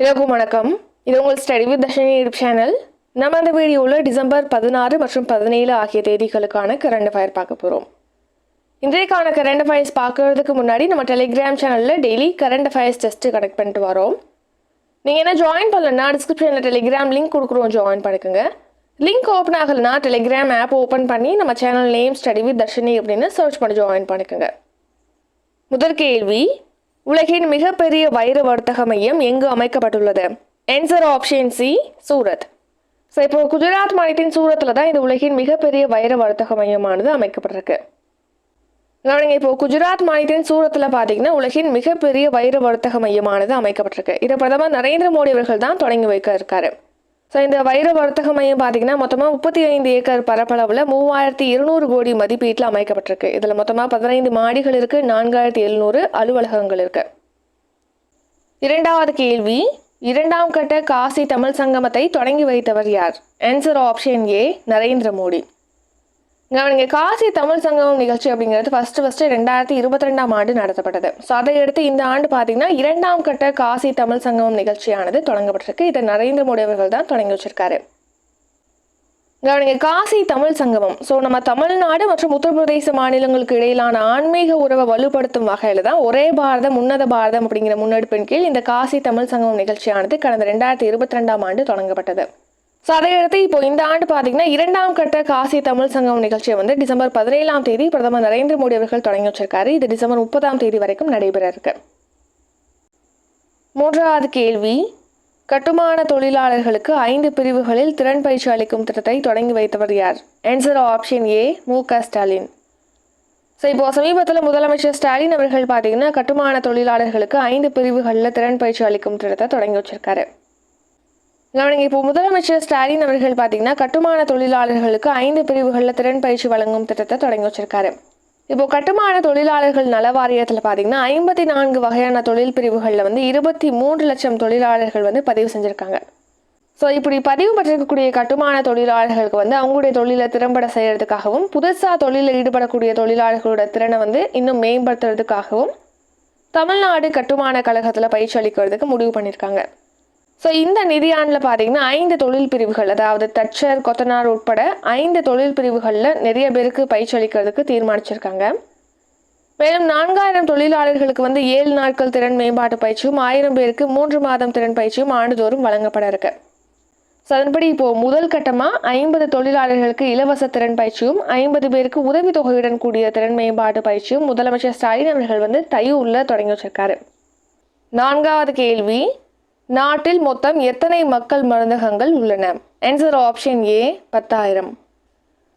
எல்லாருக்கும் வணக்கம். இது உங்கள் study with Darshini YouTube channel நம்ம அந்த வீடியோவில் டிசம்பர் பதினாறு மற்றும் பதினேழு ஆகிய தேதிகளுக்கான கரண்ட் அஃபயர் பார்க்க போகிறோம் இன்றைக்கான கரண்ட் அஃபயர்ஸ் பார்க்கறதுக்கு முன்னாடி நம்ம டெலிகிராம் சேனலில் daily current affairs test connect பண்ணிட்டு வரோம். நீங்கள் என்ன ஜாயின் பண்ணலன்னா டிஸ்கிரிப்ஷனில் டெலிகிராம் லிங்க் கொடுக்குறோம் ஜாயின் பண்ணிக்கோங்க. லிங்க் ஓப்பன் ஆகலைன்னா டெலிகிராம் ஆப் ஓப்பன் பண்ணி நம்ம channel name study with Darshini அப்படின்னு சர்ச் பண்ணி ஜாயின் பண்ணிக்கோங்க. முதல் கேள்வி உலகின் மிகப்பெரிய வைர வர்த்தக மையம் எங்கு அமைக்கப்பட்டுள்ளது? Answer option C Surat. So இப்போ குஜராத் மாநிலத்தின் சூரத்தில் தான் இந்த உலகின் மிகப்பெரிய வைர வர்த்தக மையமானது அமைக்கப்பட்டிருக்கு. கவனிங்க இப்போ குஜராத் மாநிலத்தின் சூரத்தில் பார்த்தீங்கன்னா உலகின் மிகப்பெரிய வைர வர்த்தக மையமானது அமைக்கப்பட்டிருக்கு. இதை பிரதமர் நரேந்திர மோடி அவர்கள் தான் தொடங்கி வைக்க இருக்காரு. ஸோ இந்த வைர வர்த்தக மையம் பார்த்தீங்கன்னா மொத்தமாக முப்பத்தி ஐந்து ஏக்கர் பரப்பளவில் மூவாயிரத்தி இருநூறு கோடி மதிப்பீட்டில் அமைக்கப்பட்டிருக்கு. இதில் மொத்தமாக பதினைந்து மாடிகள் இருக்குது நான்காயிரத்தி எழுநூறு அலுவலகங்கள் இருக்கு. இரண்டாவது கேள்வி இரண்டாம் கட்ட காசி தமிழ் சங்கமத்தை தொடங்கி வைத்தவர் யார்? Answer option A Narendra Modi. கவனிங்க காசி தமிழ் சங்கமம் நிகழ்ச்சி அப்படிங்கிறது ஃபர்ஸ்ட் ஃபர்ஸ்ட் ரெண்டாயிரத்தி இருபத்தி ரெண்டாம் ஆண்டு நடத்தப்பட்டது. ஸோ அதையடுத்து இந்த ஆண்டு பார்த்தீங்கன்னா இரண்டாம் கட்ட காசி தமிழ் சங்கமம் நிகழ்ச்சியானது தொடங்கப்பட்டிருக்கு. இதை நரேந்திர மோடி அவர்கள் தான் தொடங்கி வச்சிருக்காரு. கவனிங்க காசி தமிழ் சங்கமம். ஸோ நம்ம தமிழ்நாடு மற்றும் உத்தரப்பிரதேச மாநிலங்களுக்கு இடையிலான ஆன்மீக உறவை வலுப்படுத்தும் வகையில் தான் ஒரே பாரதம் உன்னத பாரதம் அப்படிங்கிற முன்னெடுப்பின் கீழ் இந்த காசி தமிழ் சங்கமம் நிகழ்ச்சியானது கடந்த ரெண்டாயிரத்தி இருபத்தி ரெண்டாம் ஆண்டு தொடங்கப்பட்டது. ஸோ அதையடுத்து இப்போ இந்த ஆண்டு பார்த்தீங்கன்னா இரண்டாம் கட்ட காசி தமிழ் சங்கம் நிகழ்ச்சியை வந்து டிசம்பர் பதினேழாம் தேதி பிரதமர் நரேந்திர மோடி அவர்கள் தொடங்கி வச்சிருக்காரு. இது டிசம்பர் முப்பதாம் தேதி வரைக்கும் நடைபெற இருக்கு. மூன்றாவது கேள்வி கட்டுமான தொழிலாளர்களுக்கு ஐந்து பிரிவுகளில் திறன் பயிற்சி அளிக்கும் திட்டத்தை தொடங்கி வைத்தவர் யார்? ஆன்சர் ஆப்ஷன் ஏ மு க. ஸ்டாலின். ஸோ இப்போ சமீபத்தில் முதலமைச்சர் ஸ்டாலின் அவர்கள் பார்த்தீங்கன்னா கட்டுமான தொழிலாளர்களுக்கு ஐந்து பிரிவுகளில் திறன் பயிற்சி அளிக்கும் திட்டத்தை தொடங்கி வச்சிருக்காரு. கவனிங்க இப்போ முதலமைச்சர் ஸ்டாலின் அவர்கள் பார்த்தீங்கன்னா கட்டுமான தொழிலாளர்களுக்கு ஐந்து பிரிவுகளில் திறன் பயிற்சி வழங்கும் திட்டத்தை தொடங்கி வச்சிருக்காரு. இப்போ கட்டுமான தொழிலாளர்கள் நல வாரியத்தில் பார்த்தீங்கன்னா ஐம்பத்தி நான்கு வகையான தொழில் பிரிவுகளில் வந்து இருபத்தி மூன்று லட்சம் தொழிலாளர்கள் வந்து பதிவு செஞ்சுருக்காங்க. ஸோ இப்படி பதிவு பெற்றிருக்கக்கூடிய கட்டுமான தொழிலாளர்களுக்கு வந்து அவங்களுடைய தொழிலை திறம்பட செய்கிறதுக்காகவும் புதுசாக தொழிலில் ஈடுபடக்கூடிய தொழிலாளர்களோட திறனை வந்து இன்னும் மேம்படுத்துறதுக்காகவும் தமிழ்நாடு கட்டுமான கழகத்தில் பயிற்சி அளிக்கிறதுக்கு முடிவு பண்ணியிருக்காங்க ஸோ இந்த நிதியாண்டில் பார்த்தீங்கன்னா ஐந்து தொழில் பிரிவுகள் அதாவது தச்சர் கொத்தனார் உட்பட ஐந்து தொழில் பிரிவுகளில் நிறைய பேருக்கு பயிற்சி அளிக்கிறதுக்கு தீர்மானிச்சிருக்காங்க. மேலும் நான்காயிரம் தொழிலாளர்களுக்கு வந்து ஏழு நாட்கள் திறன் மேம்பாட்டு பயிற்சியும் ஆயிரம் பேருக்கு மூன்று மாதம் திறன் பயிற்சியும் ஆண்டுதோறும் வழங்கப்பட இருக்கு. ஸோ அதன்படி இப்போது முதல் கட்டமாக ஐம்பது தொழிலாளர்களுக்கு இலவச திறன் பயிற்சியும் ஐம்பது பேருக்கு உதவித்தொகையுடன் கூடிய திறன் மேம்பாட்டு பயிற்சியும் முதலமைச்சர் ஸ்டாலின் அவர்கள் வந்து தையூரில் தொடங்கி வச்சிருக்காரு. நான்காவது கேள்வி நாட்டில் மொத்தம் எத்தனை மக்கள் மருந்தகங்கள் உள்ளன? ஆன்சர் ஆப்ஷன் ஏ பத்தாயிரம்.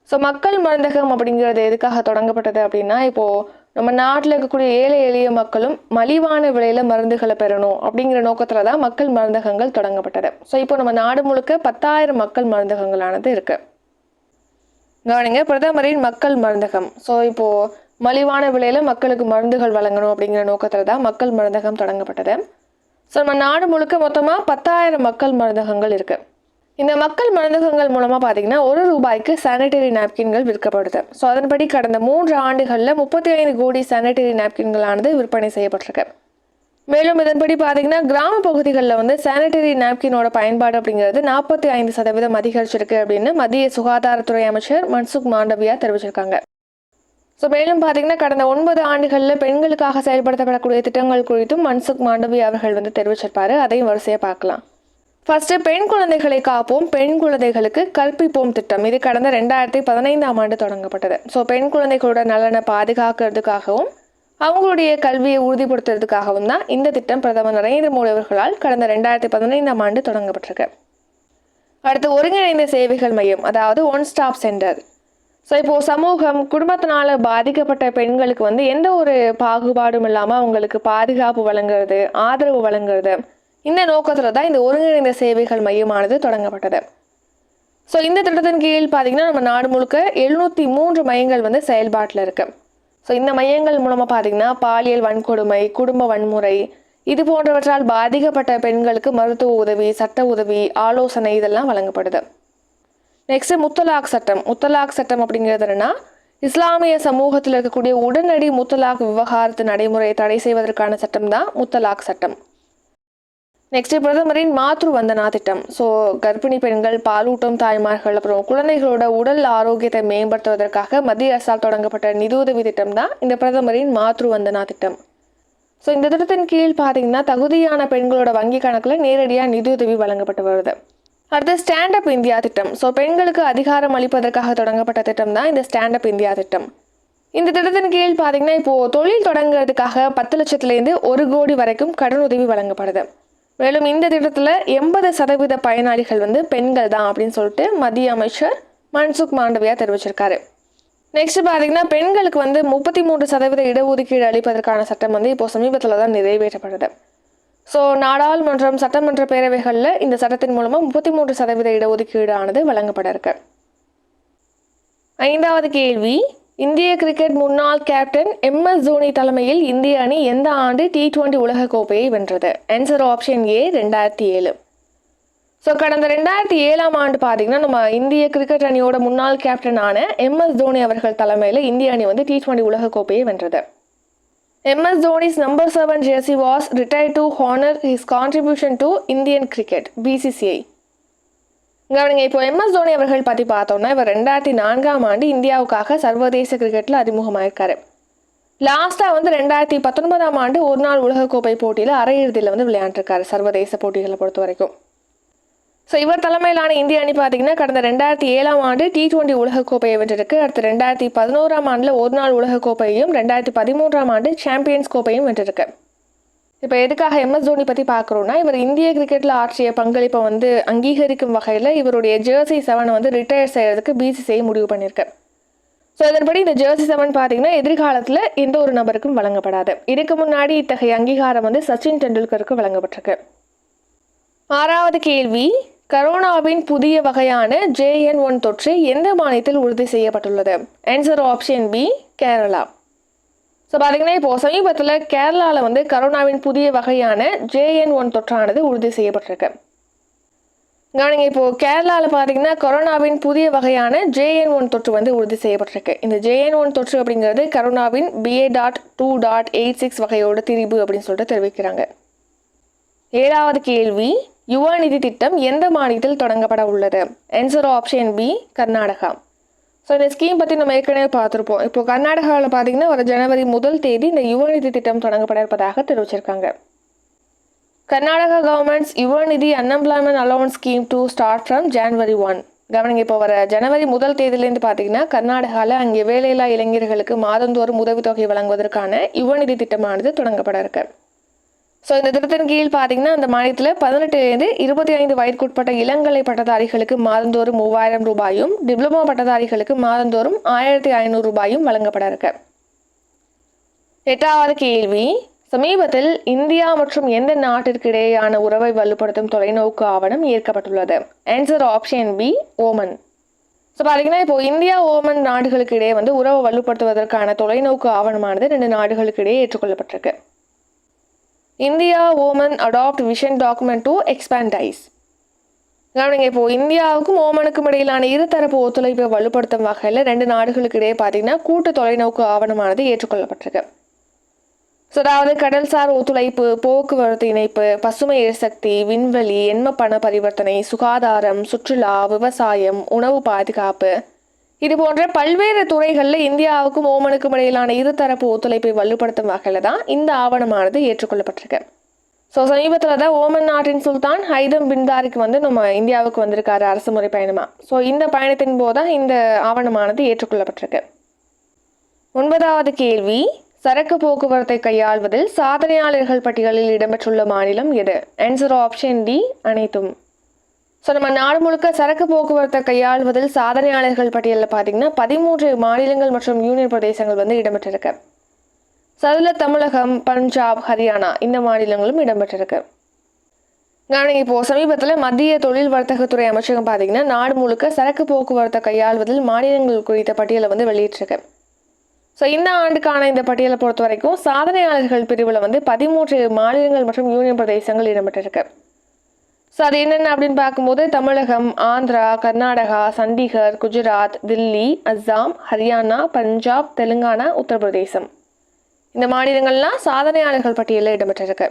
ஸோ மக்கள் மருந்தகம் அப்படிங்கிறது எதுக்காக தொடங்கப்பட்டது அப்படின்னா இப்போது நம்ம நாட்டில் இருக்கக்கூடிய ஏழை எளிய மக்களும் மலிவான விலையில் மருந்துகளை பெறணும் அப்படிங்கிற நோக்கத்தில் தான் மக்கள் மருந்தகங்கள் தொடங்கப்பட்டது. ஸோ இப்போ நம்ம நாடு முழுக்க பத்தாயிரம் மக்கள் மருந்தகங்களானது இருக்குது கவனிங்க பிரதமரின் மக்கள் மருந்தகம். ஸோ இப்போது மலிவான விலையில் மக்களுக்கு மருந்துகள் வழங்கணும் அப்படிங்கிற நோக்கத்தில் தான் மக்கள் மருந்தகம் தொடங்கப்பட்டது. ஸோ நம்ம நாடு முழுக்க மொத்தமாக பத்தாயிரம் மக்கள் மருந்தகங்கள் இருக்குது இந்த மக்கள் மருந்தகங்கள் மூலமாக பார்த்தீங்கன்னா ஒரு ரூபாய்க்கு சானிடரி நாப்கின்கள் விற்கப்படுது. ஸோ அதன்படி கடந்த மூன்று ஆண்டுகளில் முப்பத்தி ஐந்து கோடி சானிடரி நாப்கின்களானது விற்பனை செய்யப்பட்டிருக்கு. மேலும் இதன்படி பார்த்தீங்கன்னா கிராம பகுதிகளில் வந்து சானிட்டரி நாப்கினோட பயன்பாடு அப்படிங்கிறது நாற்பத்தி ஐந்து சதவீதம் அதிகரிச்சிருக்கு அப்படின்னு மத்திய சுகாதாரத்துறை அமைச்சர் மன்சுக் மாண்டவியா தெரிவிச்சிருக்காங்க. ஸோ மேலும் பார்த்தீங்கன்னா கடந்த ஒன்பது ஆண்டுகளில் பெண்களுக்காக செயல்படுத்தப்படக்கூடிய திட்டங்கள் குறித்தும் மன்சுக் மாண்டவி அவர்கள் வந்து தெரிவிச்சிருப்பாரு. அதையும் வரிசையாக பார்க்கலாம். ஃபர்ஸ்ட் பெண் குழந்தைகளை காப்போம். பெண் குழந்தைகளுக்கு கற்பிப்போம் திட்டம். இது கடந்த ரெண்டாயிரத்தி பதினைந்தாம் ஆண்டு தொடங்கப்பட்டது. ஸோ பெண் குழந்தைகளோட நலனை பாதுகாக்கிறதுக்காகவும் அவங்களுடைய கல்வியை உறுதிப்படுத்துறதுக்காகவும் தான் இந்த திட்டம் பிரதமர் நரேந்திர மோடி அவர்களால் கடந்த ரெண்டாயிரத்தி பதினைந்தாம் ஆண்டு தொடங்கப்பட்டிருக்கு. அடுத்து ஒருங்கிணைந்த சேவைகள் மையம் அதாவது ஒன் ஸ்டாப் சென்டர் ஸோ இப்போது சமூகம் குடும்பத்தினால் பாதிக்கப்பட்ட பெண்களுக்கு வந்து எந்த ஒரு பாகுபாடும் இல்லாமல் அவங்களுக்கு பாதுகாப்பு வழங்குறது ஆதரவு வழங்குறது இந்த நோக்கத்தில் தான் இந்த ஒருங்கிணைந்த சேவைகள் மையமானது தொடங்கப்பட்டது. ஸோ இந்த திட்டத்தின் கீழ் பார்த்தீங்கன்னா நம்ம நாடு முழுக்க எழுநூற்றி மூன்று மையங்கள் வந்து செயல்பாட்டில் இருக்கு. ஸோ இந்த மையங்கள் மூலமாக பார்த்தீங்கன்னா பாலியல் வன்கொடுமை குடும்ப வன்முறை இது போன்றவற்றால் பாதிக்கப்பட்ட பெண்களுக்கு மருத்துவ உதவி சட்ட உதவி ஆலோசனை இதெல்லாம் வழங்கப்படுது. நெக்ஸ்ட் முத்தலாக் சட்டம் முத்தலாக் சட்டம் அப்படிங்கிறது என்னன்னா இஸ்லாமிய சமூகத்தில் இருக்கக்கூடிய உடனடி முத்தலாக் விவகாரத்து நடைமுறையை தடை செய்வதற்கான சட்டம் தான் முத்தலாக் சட்டம். நெக்ஸ்ட் பிரதமரின் மாத்ரு வந்தனா திட்டம். ஸோ கர்ப்பிணி பெண்கள் பாலூட்டும் தாய்மார்கள் அப்புறம் குழந்தைகளோட உடல் ஆரோக்கியத்தை மேம்படுத்துவதற்காக மத்திய அரசால் தொடங்கப்பட்ட நிதியுதவி திட்டம் தான் இந்த பிரதமரின் மாத்ரு வந்தனா திட்டம். ஸோ இந்த திட்டத்தின் கீழ் பார்த்தீங்கன்னா தகுதியான பெண்களோட வங்கி கணக்கில் நேரடியாக நிதியுதவி வழங்கப்பட்டு வருது. அடுத்து ஸ்டாண்ட் அப் இந்தியா திட்டம். ஸோ பெண்களுக்கு அதிகாரம் அளிப்பதற்காக தொடங்கப்பட்ட திட்டம் தான் இந்த ஸ்டாண்ட் அப் இந்தியா திட்டம். இந்த திட்டத்தின் கீழ் பார்த்தீங்கன்னா இப்போது தொழில் தொடங்குறதுக்காக பத்து லட்சத்துலேருந்து ஒரு கோடி வரைக்கும் கடனுதவி வழங்கப்படுது. மேலும் இந்த திட்டத்தில் எண்பது சதவீத பயனாளிகள் வந்து பெண்கள் தான் அப்படின்னு சொல்லிட்டு மத்திய அமைச்சர் மன்சுக் மாண்டவியா தெரிவிச்சிருக்காரு. நெக்ஸ்ட் பார்த்தீங்கன்னா பெண்களுக்கு வந்து முப்பத்தி மூன்று சதவீத இடஒதுக்கீடு அளிப்பதற்கான சட்டம் வந்து இப்போ சமீபத்தில் தான் நிறைவேற்றப்படுது ஸோ நாடாளுமன்றம் சட்டமன்ற பேரவைகளில் இந்த சட்டத்தின் மூலமாக முப்பத்தி மூன்று சதவீத இடஒதுக்கீடு ஆனது வழங்கப்பட இருக்கு ஐந்தாவது கேள்வி இந்திய கிரிக்கெட் முன்னாள் கேப்டன் எம் எஸ் தோனி தலைமையில் இந்திய அணி எந்த ஆண்டு டி டுவெண்டி உலகக்கோப்பையை வென்றது? ஆன்சர் ஆப்ஷன் ஏ ரெண்டாயிரத்தி ஏழு. ஸோ கடந்த ரெண்டாயிரத்தி ஏழாம் ஆண்டு பார்த்தீங்கன்னா நம்ம இந்திய கிரிக்கெட் அணியோட முன்னாள் கேப்டனான எம் எஸ் தோனி அவர்கள் தலைமையில் இந்திய அணி வந்து டி டுவெண்டி உலகக்கோப்பையை வென்றது. MS Dhoni's number seven jersey was retired to honour his contribution to Indian cricket BCCI கவனிங்க இப்போ எம்எஸ் தோனி அவர்கள் பற்றி பார்த்தோம்னா இவர் ரெண்டாயிரத்தி நான்காம் ஆண்டு இந்தியாவுக்காக சர்வதேச கிரிக்கெட்டில் அறிமுகமாயிருக்காரு. லாஸ்ட்டாக வந்து ரெண்டாயிரத்தி பத்தொன்பதாம் ஆண்டு ஒரு நாள் உலகக்கோப்பை போட்டியில் அரையிறுதியில் வந்து விளையாண்டுருக்காரு சர்வதேச போட்டிகளை பொறுத்த வரைக்கும் ஸோ இவர் தலைமையிலான இந்திய அணி பார்த்தீங்கன்னா கடந்த ரெண்டாயிரத்தி ஏழாம் ஆண்டு டி டுவெண்ட்டி உலகக்கோப்பையை வென்றிருக்கு. அடுத்து ரெண்டாயிரத்தி பதினோராம் ஆண்டில் ஒரு நாள் உலகக்கோப்பையும் ரெண்டாயிரத்தி பதிமூன்றாம் ஆண்டு சாம்பியன்ஸ் கோப்பையும் வென்றிருக்கு. இப்போ எதுக்காக எம்எஸ் தோனி பற்றி பார்க்குறோன்னா இவர் இந்திய கிரிக்கெட்டில் ஆற்றிய பங்களிப்பை வந்து அங்கீகரிக்கும் வகையில் இவருடைய ஜெர்சி செவனை வந்து ரிட்டையர் செய்கிறதுக்கு பிசிசிஐ முடிவு பண்ணியிருக்கு. ஸோ அதன்படி இந்த ஜெர்சி செவன் பார்த்தீங்கன்னா எதிர்காலத்தில் எந்த ஒரு நபருக்கும் வழங்கப்படாது. இதுக்கு முன்னாடி இத்தகைய அங்கீகாரம் வந்து சச்சின் டெண்டுல்கருக்கு வழங்கப்பட்டிருக்கு. ஆறாவது கேள்வி கரோனாவின் புதிய வகையான ஜேஎன் ஒன் தொற்று எந்த மாநிலத்தில் உறுதி செய்யப்பட்டுள்ளது? Answer option B Kerala. So பார்த்தீங்கன்னா இப்போ சமீபத்தில் கேரளாவில் வந்து கரோனாவின் புதிய வகையான ஜேஎன் ஒன் தொற்றானது உறுதி செய்யப்பட்டிருக்கு. கவனிங்க இப்போது கேரளாவில் பார்த்தீங்கன்னா கொரோனாவின் புதிய வகையான ஜேஎன் ஒன் தொற்று வந்து உறுதி செய்யப்பட்டிருக்கு. இந்த ஜேஎன் ஒன் தொற்று அப்படிங்கிறது கரோனாவின் BA dot two dot eight six வகையோட திரிபு அப்படின்னு சொல்லிட்டு தெரிவிக்கிறாங்க. ஏழாவது கேள்வி யுவா நிதி திட்டம் எந்த மாநிலத்தில் தொடங்கப்பட உள்ளது? Answer option B Karnataka. So இந்த ஸ்கீம் பற்றி நம்ம ஏற்கனவே பார்த்துருப்போம். இப்போ கர்நாடகாவில் பார்த்தீங்கன்னா வர ஜனவரி முதல் தேதி இந்த யுவநிதி திட்டம் தொடங்கப்பட இருப்பதாக தெரிவிச்சிருக்காங்க. Karnataka government's Yuvanidhi unemployment allowance scheme to start from January one கவனிங்க இப்போ வர ஜனவரி முதல் தேதியிலேருந்து பார்த்தீங்கன்னா கர்நாடகாவில் அங்கே வேலையில்லா இளைஞர்களுக்கு மாதந்தோறும் உதவித்தொகை வழங்குவதற்கான யுவநிதி திட்டமானது தொடங்கப்பட இருக்கு. ஸோ இந்த திட்டத்தின் கீழ் பார்த்தீங்கன்னா அந்த மாநிலத்தில் பதினெட்டுலேருந்து இருபத்தி ஐந்து வயதுக்குட்பட்ட இளங்கலை பட்டதாரிகளுக்கு மாதந்தோறும் மூவாயிரம் ரூபாயும் டிப்ளமோ பட்டதாரிகளுக்கு மாதந்தோறும் ஆயிரத்தி ஐநூறு ரூபாயும் வழங்கப்பட இருக்கு. எட்டாவது கேள்வி. சமீபத்தில் இந்தியா மற்றும் எந்த நாட்டிற்கு இடையேயான உறவை வலுப்படுத்தும் தொலைநோக்கு ஆவணம் ஏற்கப்பட்டுள்ளது? Answer option B Oman so பார்த்தீங்கன்னா இப்போ இந்தியா ஓமன் நாடுகளுக்கு இடையே வந்து உறவை வலுப்படுத்துவதற்கான தொலைநோக்கு ஆவணமானது ரெண்டு நாடுகளுக்கு இடையே ஏற்றுக்கொள்ளப்பட்டிருக்கு. India Oman adopt vision document to expand ties கவனிங்க இப்போ இந்தியாவுக்கும் ஓமனுக்கும் இடையிலான இருதரப்பு ஒத்துழைப்பை வலுப்படுத்தும் வகையில் ரெண்டு நாடுகளுக்கு இடையே பார்த்தீங்கன்னா கூட்டு தொலைநோக்கு ஆவணமானது ஏற்றுக்கொள்ளப்பட்டிருக்கு. ஸோ அதாவது கடல்சார் ஒத்துழைப்பு போக்குவரத்து இணைப்பு பசுமை எரிசக்தி விண்வெளி எண்ம பண பரிவர்த்தனை சுகாதாரம் சுற்றுலா விவசாயம் உணவு பாதுகாப்பு இது போன்ற பல்வேறு துறைகளில் இந்தியாவுக்கும் ஓமனுக்கும் இடையிலான இருதரப்பு ஒத்துழைப்பை வலுப்படுத்தும் வகையில் தான் இந்த ஆவணமானது ஏற்றுக்கொள்ளப்பட்டிருக்கு. ஸோ சமீபத்தில் தான் ஓமன் நாட்டின் சுல்தான் ஹைதம் பின்தாரிக்கு வந்து நம்ம இந்தியாவுக்கு வந்திருக்காரு அரசு முறை பயணமாக ஸோ இந்த பயணத்தின் போது தான் இந்த ஆவணமானது ஏற்றுக்கொள்ளப்பட்டிருக்கு. ஒன்பதாவது கேள்வி சரக்கு போக்குவரத்தை கையாள்வதில் சாதனையாளர்கள் பட்டியலில் இடம்பெற்றுள்ள மாநிலம் எது? ஆன்சர் ஆப்ஷன் டி அனைத்தும். ஸோ நம்ம நாடு முழுக்க சரக்கு போக்குவரத்தை கையாள்வதில் சாதனையாளர்கள் பட்டியலில் பார்த்தீங்கன்னா பதிமூன்று மாநிலங்கள் மற்றும் யூனியன் பிரதேசங்கள் வந்து இடம்பெற்றிருக்கு. ஸோ அதில் தமிழகம் பஞ்சாப் ஹரியானா இந்த மாநிலங்களும் இடம்பெற்றிருக்கு. கவனிங்க இப்போது சமீபத்தில் மத்திய தொழில் வர்த்தகத்துறை அமைச்சகம் பார்த்தீங்கன்னா நாடு முழுக்க சரக்கு போக்குவரத்தை கையாள்வதில் மாநிலங்கள் குறித்த பட்டியலை வந்து வெளியிட்டிருக்கு. ஸோ இந்த ஆண்டுக்கான இந்த பட்டியலை பொறுத்த வரைக்கும் சாதனையாளர்கள் பிரிவில் வந்து பதிமூன்று மாநிலங்கள் மற்றும் யூனியன் பிரதேசங்கள் இடம்பெற்றிருக்கு. ஸோ அது என்னென்ன அப்படின்னு பார்க்கும்போது தமிழகம் ஆந்திரா கர்நாடகா சண்டிகர் குஜராத் தில்லி அஸ்ஸாம் ஹரியானா பஞ்சாப் தெலுங்கானா உத்தரப்பிரதேசம். இந்த மாநிலங்கள்லாம் சாதனையாளர்கள் பட்டியலில் இடம்பெற்றிருக்கு.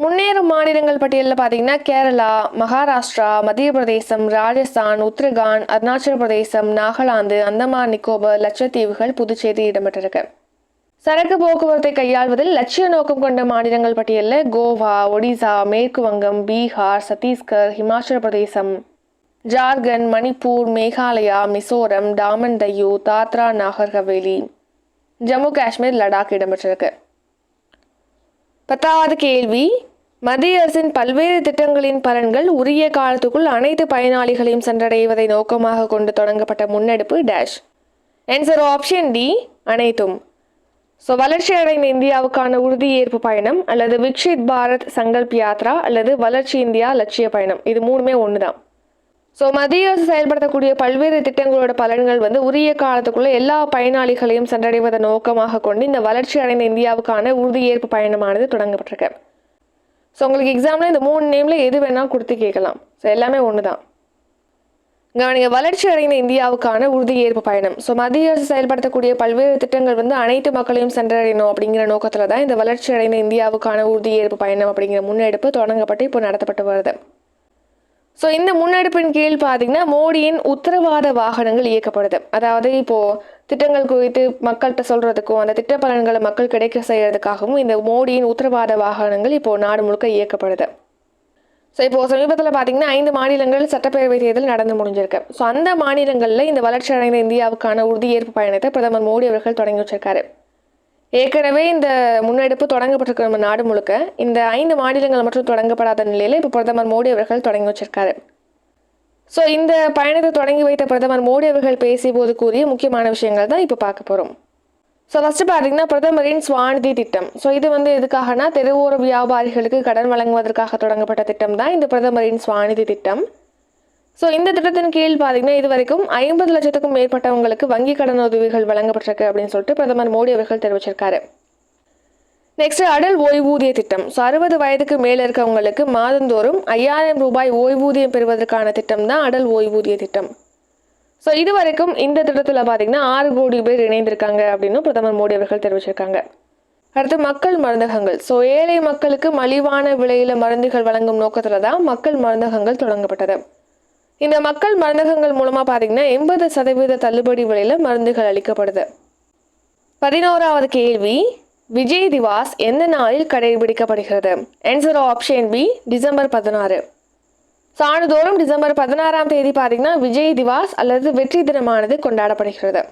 முன்னேறும் மாநிலங்கள் பட்டியலில் பார்த்தீங்கன்னா கேரளா மகாராஷ்டிரா மத்திய பிரதேசம் ராஜஸ்தான் உத்தரகாண்ட் அருணாச்சல பிரதேசம் நாகாலாந்து அந்தமான் நிக்கோபர் லட்சத்தீவுகள் புதுச்சேரி இடம்பெற்றிருக்கு. சரக்கு போக்குவரத்தை கையாள்வதில் லட்சிய நோக்கம் கொண்ட மாநிலங்கள் பட்டியலில் கோவா ஒடிசா மேற்கு வங்கம் பீகார் சத்தீஸ்கர் ஹிமாச்சல பிரதேசம் ஜார்க்கண்ட் மணிப்பூர் மேகாலயா மிசோரம் டாமன் டையூ தாத்ரா நாகர் ஹவேலி ஜம்மு காஷ்மீர் லடாக் இடம்பெற்றிருக்கு. பத்தாவது கேள்வி மத்திய அரசின் பல்வேறு திட்டங்களின் பலன்கள் உரிய காலத்துக்குள் அனைத்து பயனாளிகளையும் சென்றடைவதை நோக்கமாக கொண்டு தொடங்கப்பட்ட முன்னெடுப்பு டேஷ் ஆன்சர் ஆப்ஷன் டி அனைத்தும். ஸோ வளர்ச்சி அடைந்த இந்தியாவுக்கான உறுதியேற்பு பயணம் அல்லது விக்ஷித் பாரத் சங்கல்ப் யாத்ரா அல்லது வளர்ச்சி இந்தியா லட்சிய பயணம். இது மூணுமே ஒன்று தான் ஸோ மத்திய அரசு செயல்படுத்தக்கூடிய பல்வேறு திட்டங்களோட பலன்கள் வந்து உரிய காலத்துக்குள்ள எல்லா பயனாளிகளையும் சென்றடைவதை நோக்கமாக கொண்டு இந்த வளர்ச்சி அடைந்த இந்தியாவுக்கான உறுதியேற்பு பயணமானது தொடங்கப்பட்டிருக்கு. ஸோ உங்களுக்கு எக்ஸாமில் இந்த மூணு நேமில் எது வேணால் கொடுத்து கேட்கலாம். ஸோ எல்லாமே ஒன்று தான் கவனிங்க வளர்ச்சி அடைந்த இந்தியாவுக்கான உறுதியேற்பு பயணம். ஸோ மத்திய அரசு செயல்படுத்தக்கூடிய பல்வேறு திட்டங்கள் வந்து அனைத்து மக்களையும் சென்றடையணும் அப்படிங்கிற நோக்கத்தில் தான் இந்த வளர்ச்சி அடைந்த இந்தியாவுக்கான உறுதியேற்பு பயணம் அப்படிங்கிற முன்னெடுப்பு தொடங்கப்பட்டு இப்போ நடத்தப்பட்டு வருது. ஸோ இந்த முன்னெடுப்பின் கீழ் பார்த்தீங்கன்னா மோடியின் உத்தரவாத வாகனங்கள் இயக்கப்படுது. அதாவது இப்போது திட்டங்கள் குறித்து மக்கள்கிட்ட சொல்கிறதுக்கும் அந்த திட்ட பலன்களை மக்கள் கிடைக்க செய்கிறதுக்காகவும் இந்த மோடியின் உத்தரவாத வாகனங்கள் இப்போது நாடு முழுக்க இயக்கப்படுது. ஸோ இப்போது சமீபத்தில் பார்த்தீங்கன்னா ஐந்து மாநிலங்கள் சட்டப்பேரவை தேர்தல் நடந்து முடிஞ்சிருக்கு. ஸோ அந்த மாநிலங்களில் இந்த வளர்ச்சி அடைந்த இந்தியாவுக்கான உறுதியேற்பு பயணத்தை பிரதமர் மோடி அவர்கள் தொடங்கி வச்சிருக்காரு. ஏற்கனவே இந்த முன்னெடுப்பு தொடங்கப்பட்டிருக்க நம்ம நாடு முழுக்க. இந்த ஐந்து மாநிலங்கள் மட்டும் தொடங்கப்படாத நிலையில் இப்போ பிரதமர் மோடி அவர்கள் தொடங்கி வச்சிருக்காரு. ஸோ இந்த பயணத்தை தொடங்கி வைத்த பிரதமர் மோடி அவர்கள் பேசிய போது கூறிய முக்கியமான விஷயங்கள் தான் இப்போ பார்க்க போகிறோம் ஸோ ஃபஸ்ட்டு பார்த்தீங்கன்னா பிரதமரின் ஸ்வாநிதி திட்டம். ஸோ இது வந்து எதுக்காகனா தெருவோர வியாபாரிகளுக்கு கடன் வழங்குவதற்காக தொடங்கப்பட்ட திட்டம் தான் இந்த பிரதமரின் ஸ்வாநிதி திட்டம். ஸோ இந்த திட்டத்தின் கீழ் பார்த்தீங்கன்னா இது வரைக்கும் ஐம்பது லட்சத்துக்கும் மேற்பட்டவங்களுக்கு வங்கி கடன் உதவிகள் வழங்கப்பட்டிருக்கு அப்படின்னு சொல்லிட்டு பிரதமர் மோடி அவர்கள் தெரிவிச்சிருக்காரு. நெக்ஸ்ட் அடல் ஓய்வூதிய திட்டம். ஸோ அறுபது வயதுக்கு மேலே இருக்கவங்களுக்கு மாதந்தோறும் ஐயாயிரம் ரூபாய் ஓய்வூதியம் பெறுவதற்கான திட்டம் தான் அடல் ஓய்வூதிய திட்டம். ஸோ இது வரைக்கும் இந்த திட்டத்தில் பார்த்தீங்கன்னா ஆறு கோடி பேர் இணைந்திருக்காங்க அப்படின்னு பிரதமர் மோடி அவர்கள் தெரிவிச்சிருக்காங்க. அடுத்து மக்கள் மருந்தகங்கள். ஸோ ஏழை மக்களுக்கு மலிவான விலையில் மருந்துகள் வழங்கும் நோக்கத்தில் தான் மக்கள் மருந்தகங்கள் தொடங்கப்பட்டது. இந்த மக்கள் மருந்தகங்கள் மூலமாக பார்த்தீங்கன்னா எண்பது சதவீத தள்ளுபடி விலையில் மருந்துகள் அளிக்கப்படுது. பதினோராவது கேள்வி விஜய் திவாஸ் எந்த நாளில் கடைபிடிக்கப்படுகிறது? ஆன்சர் ஆப்ஷன் பி டிசம்பர் பதினாறு. ஸோ ஆண்டுதோறும் டிசம்பர் பதினாறாம் தேதி பார்த்தீங்கன்னா விஜய் திவாஸ் அல்லது வெற்றி தினமானது கொண்டாடப்படுகிறது.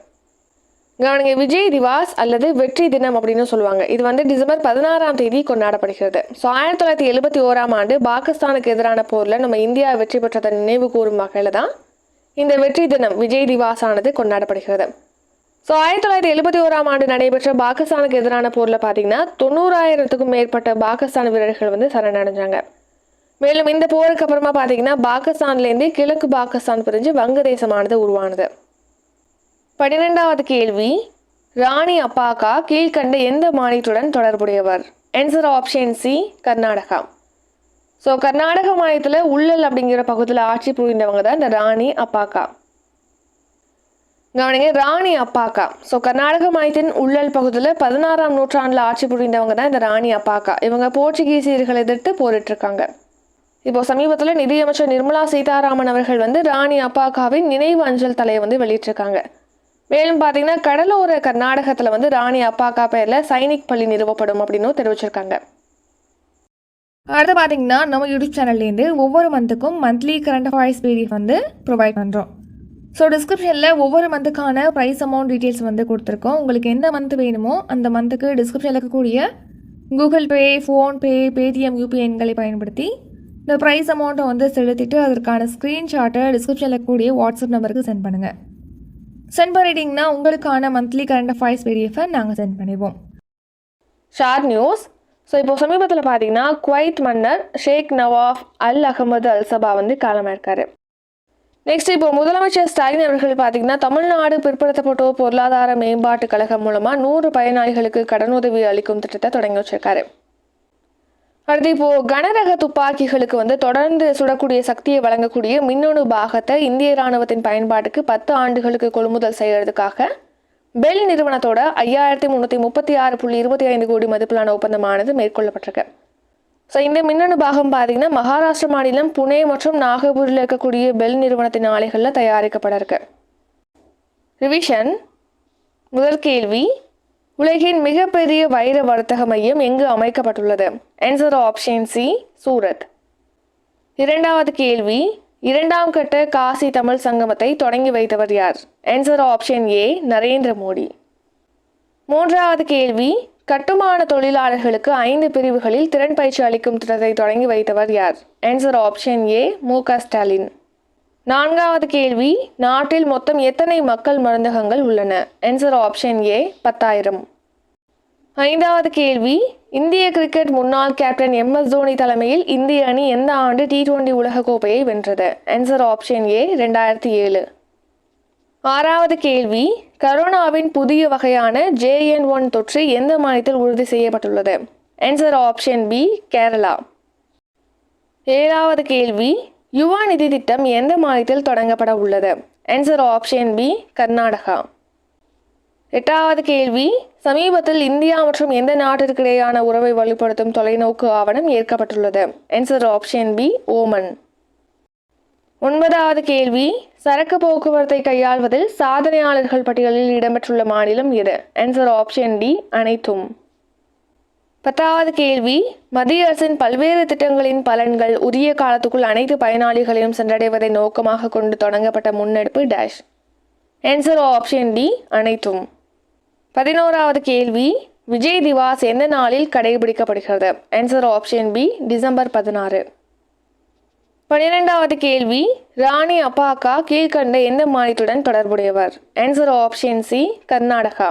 கவனிங்க விஜய் திவாஸ் அல்லது வெற்றி தினம் அப்படின்னு சொல்லுவாங்க. இது வந்து டிசம்பர் பதினாறாம் தேதி கொண்டாடப்படுகிறது. ஸோ ஆயிரத்தி தொள்ளாயிரத்தி எழுபத்தி ஓராம் ஆண்டு பாகிஸ்தானுக்கு எதிரான போரில் நம்ம இந்தியா வெற்றி பெற்றதை நினைவு கூறும் வகையில் தான் இந்த வெற்றி தினம் விஜய் திவாஸ் ஆனது கொண்டாடப்படுகிறது. ஸோ ஆயிரத்தி தொள்ளாயிரத்தி எழுபத்தி ஓராம் ஆண்டு நடைபெற்ற பாகிஸ்தானுக்கு எதிரான போரில் பார்த்தீங்கன்னா தொண்ணூறாயிரத்துக்கும் மேற்பட்ட பாகிஸ்தான் வீரர்கள் வந்து சரணடைஞ்சாங்க. மேலும் இந்த போருக்கு அப்புறமா பார்த்தீங்கன்னா பாகிஸ்தான்லேருந்து கிழக்கு பாகிஸ்தான் பிரிஞ்சு வங்கதேசமானது உருவானது. பன்னிரெண்டாவது கேள்வி ராணி அப்பாக்கா கீழ்கண்ட எந்த மாநிலத்துடன் தொடர்புடையவர்? Answer option C Karnataka. So Karnataka மாநிலத்தில் உள்ளல் அப்படிங்கிற பகுதியில் ஆட்சி புரிந்தவங்க தான் இந்த ராணி அப்பாக்கா. கவனிங்க ராணி அப்பாக்கா. ஸோ கர்நாடக மாநிலத்தின் உள்ளல் பகுதியில் பதினாறாம் நூற்றாண்டில் ஆட்சி புரிந்தவங்க தான் இந்த ராணி அப்பாக்கா. இவங்க போர்ச்சுகீசியர்களை எதிர்த்து போரிட்டிருக்காங்க. இப்போ சமீபத்தில் நிதியமைச்சர் நிர்மலா சீதாராமன் அவர்கள் வந்து ராணி அப்பாக்காவின் நினைவு அஞ்சல் தலையை வந்து வெளியிட்டிருக்காங்க. மேலும் பார்த்தீங்கன்னா கடலோர கர்நாடகத்தில் வந்து ராணி அப்பாக்கா பேரில் சைனிக் பள்ளி நிறுவப்படும் அப்படின்னு தெரிவிச்சிருக்காங்க. அடுத்து பார்த்தீங்கன்னா நம்ம யூடியூப் சேனல்லேருந்து ஒவ்வொரு மந்த்துக்கும் மந்த்லி கரண்ட் அஃபேர்ஸ் பிடிஎஃப் வந்து ப்ரொவைட் பண்ணுறோம் ஸோ டிஸ்கிரிப்ஷனில் ஒவ்வொரு மந்த்துக்கான ப்ரைஸ் அமௌண்ட் டீட்டெயில்ஸ் வந்து கொடுத்துருக்கோம். உங்களுக்கு எந்த மந்த் வேணுமோ அந்த மந்த்துக்கு டிஸ்கிரிப்ஷனில் இருக்கக்கூடிய Google Pay PhonePe Paytm UPI எண்களை பயன்படுத்தி இந்த ப்ரைஸ் அமௌண்ட்டை வந்து செலுத்திட்டு அதற்கான ஸ்க்ரீன்ஷாட்டை டிஸ்கிரிப்ஷனில் கூடிய வாட்ஸ்அப் நம்பருக்கு சென்ட் பண்ணுங்கள் சென்ட் பண்ணிட்டீங்கன்னா உங்களுக்கான மந்த்லி கரண்ட் அஃபேர்ஸ் பிடிஎஃபை நாங்கள் சென்ட் பண்ணிடுவோம். ஷார்ட் நியூஸ் ஸோ இப்போ சமீபத்தில் பார்த்தீங்கன்னா குவைத் மன்னர் ஷேக் நவாஃப் அல் அகமது அல் சபா வந்து காலமாயிருக்காரு நெக்ஸ்ட் இப்போ முதலமைச்சர் ஸ்டாலின் அவர்கள் பார்த்தீங்கன்னா தமிழ்நாடு பிற்படுத்தப்பட்டோர் பொருளாதார மேம்பாட்டு கழகம் மூலமாக நூறு பயனாளிகளுக்கு கடனுதவி அளிக்கும் திட்டத்தை தொடங்கி வச்சிருக்காரு. அடுத்து இப்போ கனரக துப்பாக்கிகளுக்கு வந்து தொடர்ந்து சுடக்கூடிய சக்தியை வழங்கக்கூடிய மின்னணு பாகத்தை இந்திய ராணுவத்தின் பயன்பாட்டுக்கு பத்து ஆண்டுகளுக்கு கொள்முதல் செய்யறதுக்காக பெல் நிறுவனத்தோட ஐயாயிரத்தி முந்நூற்றி முப்பத்தி ஆறு புள்ளி இருபத்தி ஐந்து கோடி மதிப்பிலான ஒப்பந்தமானது மேற்கொள்ளப்பட்டிருக்கு. ஸோ இந்த மின்னணு பாகம் பார்த்தீங்கன்னா மகாராஷ்டிர மாநிலம் புனே மற்றும் நாகப்பூரில் இருக்கக்கூடிய பெல் நிறுவனத்தின் ஆலைகளில் தயாரிக்கப்பட இருக்கு ரிவிஷன் முதல் கேள்வி. உலகின் மிகப்பெரிய வைர வர்த்தக மையம் எங்கு அமைக்கப்பட்டுள்ளது? Answer option C Surat. இரண்டாவது கேள்வி இரண்டாம் கட்ட காசி தமிழ் சங்கமத்தை தொடங்கி வைத்தவர் யார்? Answer option A Narendra Modi. மூன்றாவது கேள்வி கட்டுமான தொழிலாளர்களுக்கு ஐந்து பிரிவுகளில் திறன் பயிற்சி அளிக்கும் திட்டத்தை தொடங்கி வைத்தவர் யார்? ஆன்சர் ஆப்ஷன் ஏ மு க ஸ்டாலின். நான்காவது கேள்வி நாட்டில் மொத்தம் எத்தனை மக்கள் மருந்தகங்கள் உள்ளன? ஆன்சர் ஆப்ஷன் ஏ பத்தாயிரம். ஐந்தாவது கேள்வி இந்திய கிரிக்கெட் முன்னாள் கேப்டன் எம் எஸ் தோனி தலைமையில் இந்திய அணி எந்த ஆண்டு டி டுவெண்டி உலகக்கோப்பையை வென்றது? ஆன்சர் ஆப்ஷன் ஏ ரெண்டாயிரத்தி ஏழு. ஆறாவது கேள்வி கரோனாவின் புதிய வகையான ஜேஎன் ஒன் தொற்று எந்த மாநிலத்தில் உறுதி செய்யப்பட்டுள்ளது? Answer option B Kerala. ஏழாவது கேள்வி யுவா நிதி திட்டம் எந்த மாநிலத்தில் தொடங்கப்பட உள்ளது? Answer option B Karnataka. எட்டாவது கேள்வி சமீபத்தில் இந்தியா மற்றும் எந்த நாட்டிற்கிடையான உறவை வலுப்படுத்தும் தொலைநோக்கு ஆவணம் ஏற்கப்பட்டுள்ளது? ஆன்சர் ஆப்ஷன் பி ஓமன் ஒன்பதாவது கேள்வி சரக்கு போக்குவரத்தை கையாள்வதில் சாதனையாளர்கள் பட்டியலில் இடம்பெற்றுள்ள மாநிலம் எது? ஆன்சர் ஆப்ஷன் டி அனைத்தும். பத்தாவது கேள்வி மத்திய அரசின் பல்வேறு திட்டங்களின் பலன்கள் உரிய காலத்துக்குள் அனைத்து பயனாளிகளையும் சென்றடைவதை நோக்கமாக கொண்டு தொடங்கப்பட்ட முன்னெடுப்பு டேஷ் ஆன்சர் ஆப்ஷன் டி அனைத்தும். பதினோராவது கேள்வி விஜய் திவாஸ் எந்த நாளில் கடைபிடிக்கப்படுகிறது? ஆன்சர் ஆப்ஷன் பி டிசம்பர் பதினாறு. பன்னிரெண்டாவது கேள்வி ராணி அப்பாக்கா கீழ்கண்ட எந்த மாநிலத்துடன் தொடர்புடையவர்? Answer option C Karnataka.